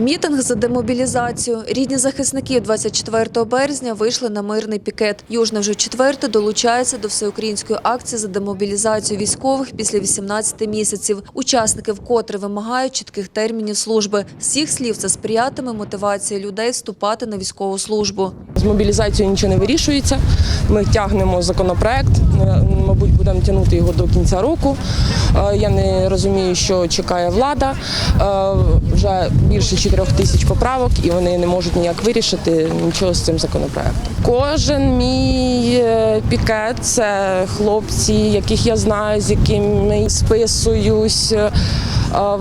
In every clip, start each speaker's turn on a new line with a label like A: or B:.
A: Мітинг за демобілізацію. Рідні захисників 24 березня вийшли на мирний пікет. Южне вже вчетверте долучається до всеукраїнської акції за демобілізацію військових після 18 місяців. Учасники вкотре вимагають чітких термінів служби. З їх слів це сприятиме мотивації людей вступати на військову службу.
B: З мобілізацією нічого не вирішується. Ми тягнемо законопроект. Мабуть, будемо тягнути його до кінця року. Е, Я не розумію, що чекає влада. Е, Вже більше 4 тисяч поправок, і вони не можуть ніяк вирішити нічого з цим законопроектом. Кожен мій е, пікет це хлопці, яких я знаю, з якими списуюсь. Е,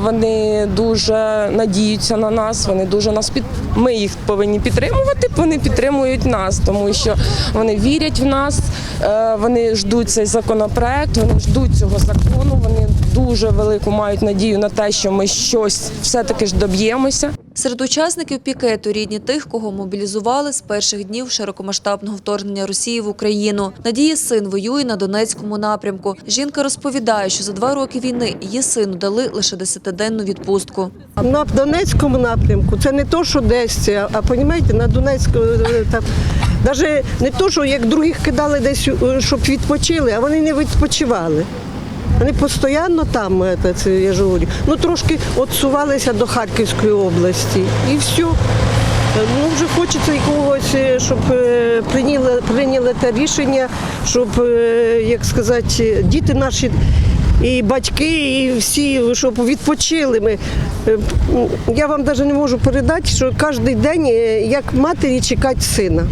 B: Вони дуже надіються на нас. Вони дуже нас під. Ми їх повинні підтримувати. Вони підтримують нас, тому що вони вірять в нас. е, Вони ждуть цей законопроект, вони ждуть цього закону. Вони дуже велику мають надію на те, що ми щось все-таки ж доб'ємося.
A: Серед учасників пікету рідні тих, кого мобілізували з перших днів широкомасштабного вторгнення Росії в Україну. Надії син воює на Донецькому напрямку. Жінка розповідає, що за два роки війни її сину дали лише десятиденну відпустку.
C: На Донецькому напрямку це не то, що десь, а, понімаєте, на Донецькому е, там навіть не то, що як других кидали десь, е, щоб відпочили, а вони не відпочивали. Вони постійно там, е, це, я ж говорю, ну трошки відсувалися до Харківської області і все. Ну, вже хочеться якогось, е, щоб е, прийняли, прийняли те рішення, щоб, як сказати, діти наші і батьки, і всі, щоб відпочили. Ми. Я вам навіть не можу передати, що кожен день, як матері, чекати сина.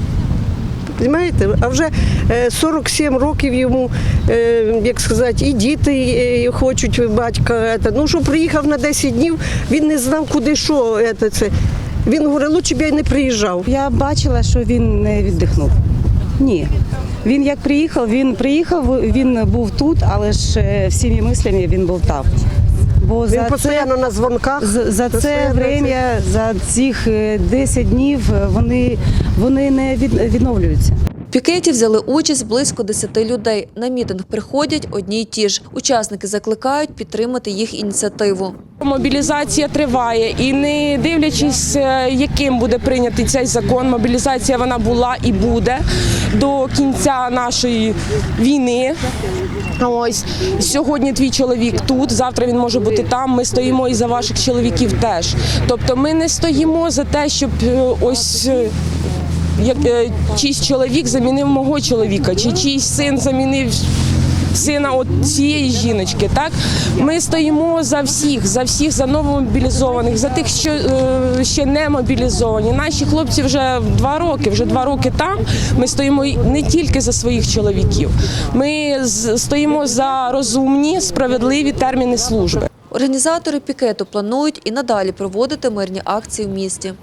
C: Понимаєте? А вже е, 47 років йому, е, як сказати, і діти е, хочуть батька. Ну, що приїхав на 10 днів, він не знав, куди що. Це. Він говорить, лучше б я не приїжджав.
D: Я бачила, що він не віддихнув. Ні. Він як приїхав, він приїхав, він був тут, але ж е, всіми мислями він був там. Бо
C: Він
D: за це,
C: постійно на дзвонках.
D: за, за це время, за цих е, 10 днів е, вони, вони не від, відновлюються.
A: Пікеті взяли участь близько 10 людей. На мітинг приходять одні й ті ж. Учасники закликають підтримати їх ініціативу.
B: Мобілізація триває, і не дивлячись, е, яким буде прийнятий цей закон, мобілізація вона була і буде до кінця нашої війни. Ось сьогодні твій чоловік тут, завтра він може бути там. Ми стоїмо і за ваших чоловіків теж. Тобто, ми не стоїмо за те, щоб е, ось. Як е, чийсь чоловік замінив мого чоловіка, чи чийсь син замінив сина от цієї жіночки. Так ми стоїмо за всіх, за всіх, за новомобілізованих, за тих, що е, ще не мобілізовані. Наші хлопці вже два роки, вже два роки там. Ми стоїмо не тільки за своїх чоловіків. Ми стоїмо за розумні, справедливі терміни служби.
A: Організатори пікету планують і надалі проводити мирні акції в місті.